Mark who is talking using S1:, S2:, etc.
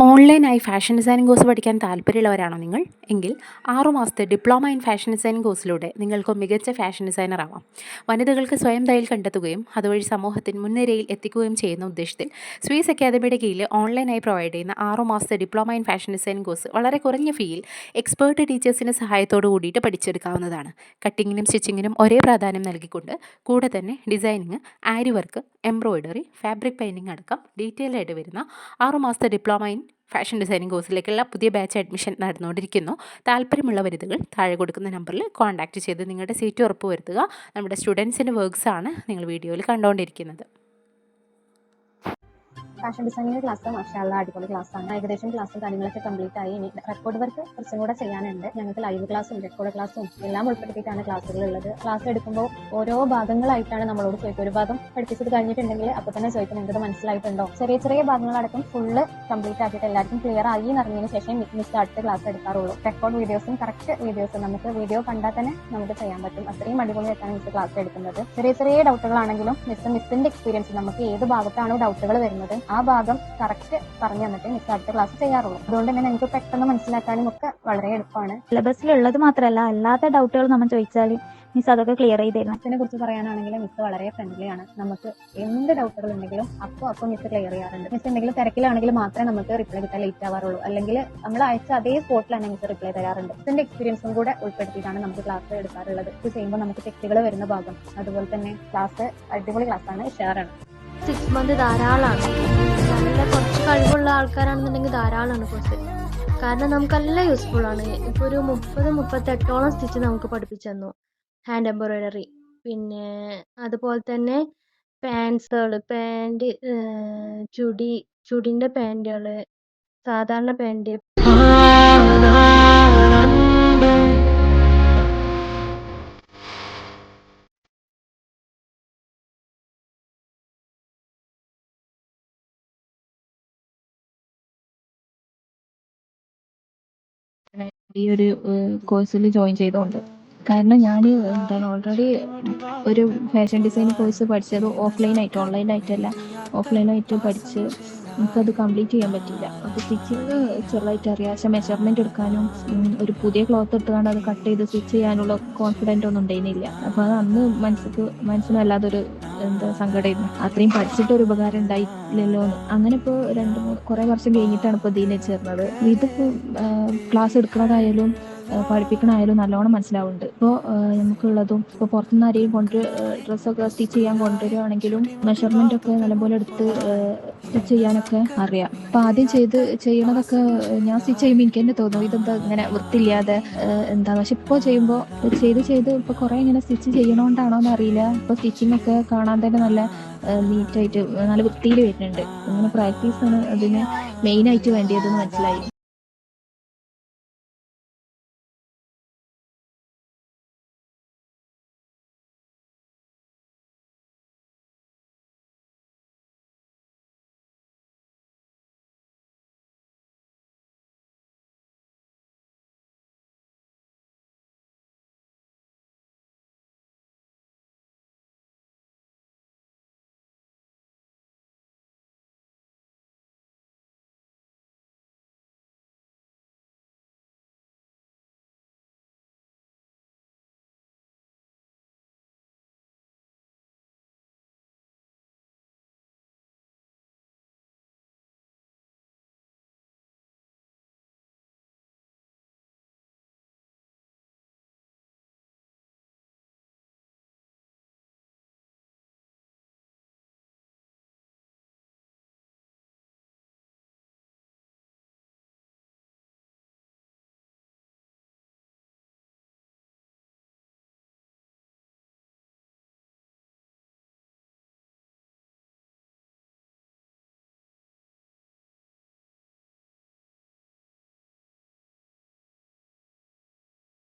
S1: ഓൺലൈനായി fashion designing course പഠിക്കാൻ താല്പര്യമുള്ളവരാണോ നിങ്ങൾ? എങ്കിൽ ആറുമാസത്തെ ഡിപ്ലോമ ഇൻ ഫാഷൻ ഡിസൈനിങ് കോഴ്സിലൂടെ നിങ്ങൾക്ക് മികച്ച ഫാഷൻ ഡിസൈനർ ആവാം. വനിതകൾക്ക് സ്വയം തയ്യൽ കണ്ടെത്തുകയും അതുവഴി സമൂഹത്തിന് മുൻനിരയിൽ എത്തിക്കുകയും ചെയ്യുന്ന ഉദ്ദേശത്തിൽ സ്വീസ് അക്കാദമിയുടെ കീഴിൽ ഓൺലൈനായി പ്രൊവൈഡ് ചെയ്യുന്ന ആറുമാസത്തെ diploma in fashion designing course വളരെ കുറഞ്ഞ ഫീയിൽ എക്സ്പേർട്ട് ടീച്ചേഴ്സിന്റെ സഹായത്തോടു കൂടിയിട്ട് പഠിച്ചെടുക്കാവുന്നതാണ്. കട്ടിങ്ങിനും സ്റ്റിച്ചിങ്ങിനും ഒരേ പ്രാധാന്യം നൽകിക്കൊണ്ട് കൂടെ തന്നെ designing aari work embroidery fabric painting അടക്കം ഡീറ്റെയിൽ ആയിട്ട് വരുന്ന ആറുമാസത്തെ ഡിപ്ലോമ ഫാഷൻ ഡിസൈനിങ് കോഴ്സിലേക്കുള്ള പുതിയ ബാച്ച് അഡ്മിഷൻ നടന്നുകൊണ്ടിരിക്കുന്നു. താല്പര്യമുള്ള വനിതകൾ താഴെ കൊടുക്കുന്ന നമ്പറിൽ കോൺടാക്റ്റ് ചെയ്ത് നിങ്ങളുടെ സീറ്റ് ഉറപ്പ് വരുത്തുക നമ്മുടെ സ്റ്റുഡൻസിന്റെ വർക്ക്സാണ് നിങ്ങൾ വീഡിയോയിൽ കണ്ടുകൊണ്ടിരിക്കുന്നത്.
S2: ഫാഷൻ ഡിസൈനിങ് ക്ലാസ് മാഷാള്ള അടിപൊളി ക്ലാസ് ആണ്. ഏകദേശം ക്ലാസ്സും കാര്യങ്ങളൊക്കെ കംപ്ലീറ്റ് ആയി. ഇനി റെക്കോർഡ് വർക്ക് കുറച്ചും കൂടെ ചെയ്യാനുണ്ട്. ഞങ്ങൾക്ക് ലൈവ് ക്ലാസ്സും റെക്കോർഡ് ക്ലാസ്സും എല്ലാം ഉൾപ്പെടുത്തിയിട്ടാണ് ക്ലാസ്സുകൾ ഉള്ളത്. ക്ലാസ് എടുക്കുമ്പോൾ ഓരോ ഭാഗങ്ങളായിട്ടാണ് നമ്മളോട് ചോദിക്കുക. ഒരു ഭാഗം പഠിപ്പിച്ചത് കഴിഞ്ഞിട്ടുണ്ടെങ്കിൽ അപ്പോൾ തന്നെ ചോദിക്കും നിങ്ങൾക്ക് മനസ്സിലായിട്ടുണ്ടോ? ചെറിയ ചെറിയ ഭാഗങ്ങളടക്കം ഫുള്ള് കംപ്ലീറ്റ് ആക്കിയിട്ട് എല്ലാവർക്കും ക്ലിയർ ആയി എന്നറിഞ്ഞതിന് ശേഷം മിസ് അടുത്ത ക്ലാസ് എടുക്കാറുള്ളൂ. റെക്കോർഡ് വീഡിയോസും കറക്റ്റ് വീഡിയോസും നമുക്ക് വീഡിയോ കണ്ടാൽ തന്നെ നമുക്ക് ചെയ്യാൻ പറ്റും. അത്രയും അടിപൊളിയായിട്ടാണ് മിസ് ക്ലാസ് എടുക്കുന്നത്. ചെറിയ ചെറിയ ഡൗട്ടുകളാണെങ്കിലും മിസ് മിസ്സിന്റെ എക്സ്പീരിയൻസ് നമുക്ക് ഏത് ഭാഗത്താണോ ഡൗട്ടുകൾ വരുന്നത് ആ ഭാഗം കറക്റ്റ് പറഞ്ഞു തന്നിട്ട് മിസ് അടുത്ത ക്ലാസ് ചെയ്യാറുള്ളൂ. അതുകൊണ്ട് തന്നെ നിങ്ങൾക്ക് പെട്ടെന്ന് മനസ്സിലാക്കാനും ഒക്കെ വളരെ എളുപ്പമാണ്.
S3: സിലബസിലുള്ളത് മാത്രമല്ല അല്ലാത്ത ഡൗട്ടുകൾ നമ്മൾ ചോദിച്ചാൽ മിസ് അതൊക്കെ ക്ലിയർ ചെയ്ത് തരണം
S2: മിസ്സിനെ കുറിച്ച് പറയാനാണെങ്കിൽ മിസ് വളരെ ഫ്രണ്ട്ലി ആണ്. നമുക്ക് എന്ത് ഡൗട്ടുകൾ ഉണ്ടെങ്കിലും അപ്പോൾ അപ്പോൾ മിസ് ക്ലിയർ ചെയ്യാറുണ്ട്. മിസ് എന്തെങ്കിലും തിരക്കിലാണെങ്കിൽ മാത്രമേ നമുക്ക് റിപ്ലൈ കിട്ടാൻ ലേറ്റ് ആവാറുള്ളൂ. അല്ലെങ്കിൽ നമ്മൾ അയച്ച അതേ സ്പോട്ടിലാണ് മിസ് റിപ്ലൈ തരാറുണ്ട്. മിസ്സിന്റെ എക്സ്പീരിയൻസും കൂടെ ഉൾപ്പെടുത്തിയിട്ടാണ് നമുക്ക് ക്ലാസ് എടുക്കാറുള്ളത്. ഇത് ചെയ്യുമ്പോൾ നമുക്ക് തെറ്റുകൾ വരുന്ന ഭാഗം അതുപോലെ തന്നെ ക്ലാസ് അടിപൊളി ക്ലാസ് ആണ് ഉഷാറാണ്.
S4: സിക്സ് മന്ത് ധാരാളമാണ് നല്ല കുറച്ച് കഴിവുള്ള ആൾക്കാരാണെന്നുണ്ടെങ്കിൽ ധാരാളമാണ് കോഴ്സ് കാരണം നമുക്ക് നല്ല യൂസ്ഫുൾ ആണ് ഇപ്പോൾ ഒരു മുപ്പത് മുപ്പത്തെട്ടോളം സ്റ്റിച്ച് നമുക്ക് പഠിപ്പിച്ചു തന്നു ഹാൻഡ് എംബ്രോയിഡറി പിന്നെ അതുപോലെ തന്നെ പാൻസുകൾ പാന്റ് ചുടി ചുടിന്റെ പാന്റുകൾ സാധാരണ പാന്റ്
S5: ഈ ഒരു കോഴ്സിൽ ജോയിൻ ചെയ്തുകൊണ്ട് കാരണം ഞാൻ എന്താണ് ഓൾറെഡി ഒരു ഫാഷൻ ഡിസൈൻ കോഴ്സ് പഠിച്ചത് ഓഫ്ലൈൻ ആയിട്ട് ഓഫ്ലൈൻ ആയിട്ട് പഠിച്ച് എനിക്കത് കംപ്ലീറ്റ് ചെയ്യാൻ പറ്റില്ല അപ്പോൾ സ്റ്റിച്ചിങ് ചെറുതായിട്ട് അറിയാം. മെഷർമെന്റ് എടുക്കാനും ഒരു പുതിയ ക്ലോത്ത് എടുത്തുകൊണ്ട് അത് കട്ട് ചെയ്ത് സ്റ്റിച്ച് ചെയ്യാനുള്ള കോൺഫിഡന്റ് ഒന്നും ഉണ്ടായിരുന്നില്ല. അപ്പോൾ അത് അന്ന് മനസ്സിക്ക് മനസ്സിന് വല്ലാതൊരു എന്താ സങ്കടമായിരുന്നു അത്രയും പഠിച്ചിട്ട് ഒരു ഉപകാരം ഉണ്ടായില്ലല്ലോ എന്ന്. അങ്ങനെ ഇപ്പോൾ രണ്ട് മൂന്ന് കുറേ വർഷം കഴിഞ്ഞിട്ടാണ് ഇപ്പോൾ ഇതിനെ ചേർന്നത്. ഇതിപ്പോൾ ക്ലാസ് എടുക്കുന്നതായാലും പഠിപ്പിക്കണമായാലും നല്ലോണം മനസ്സിലാവുന്നുണ്ട്. ഇപ്പോൾ നമുക്കുള്ളതും ഇപ്പോൾ പുറത്തുനിന്ന് ആരെയും കൊണ്ട് ഡ്രസ്സൊക്കെ സ്റ്റിച്ച് ചെയ്യാൻ കൊണ്ടുവരികയാണെങ്കിലും മെഷർമെന്റ് ഒക്കെ നല്ലപോലെ എടുത്ത് സ്റ്റിച്ച് ചെയ്യാനൊക്കെ അറിയാം. അപ്പൊ ആദ്യം ചെയ്ത് ചെയ്യണതൊക്കെ ഞാൻ സ്റ്റിച്ച് ചെയ്യുമ്പോൾ എനിക്ക് തന്നെ തോന്നും ഇതെന്താ ഇങ്ങനെ വൃത്തിയില്ലാതെ എന്താ? പക്ഷെ ഇപ്പോൾ ചെയ്യുമ്പോൾ ചെയ്ത് ചെയ്ത് ഇപ്പോൾ കുറേ ഇങ്ങനെ സ്റ്റിച്ച് ചെയ്യണോണ്ടാണോ എന്ന് അറിയില്ല. ഇപ്പോൾ സ്റ്റിച്ചിങ് ഒക്കെ കാണാൻ തന്നെ നല്ല നീറ്റായിട്ട് നല്ല വൃത്തിയിൽ വരുന്നുണ്ട്. അങ്ങനെ പ്രാക്ടീസാണ് അതിന് മെയിനായിട്ട് വേണ്ടിയതെന്ന് മനസ്സിലായി.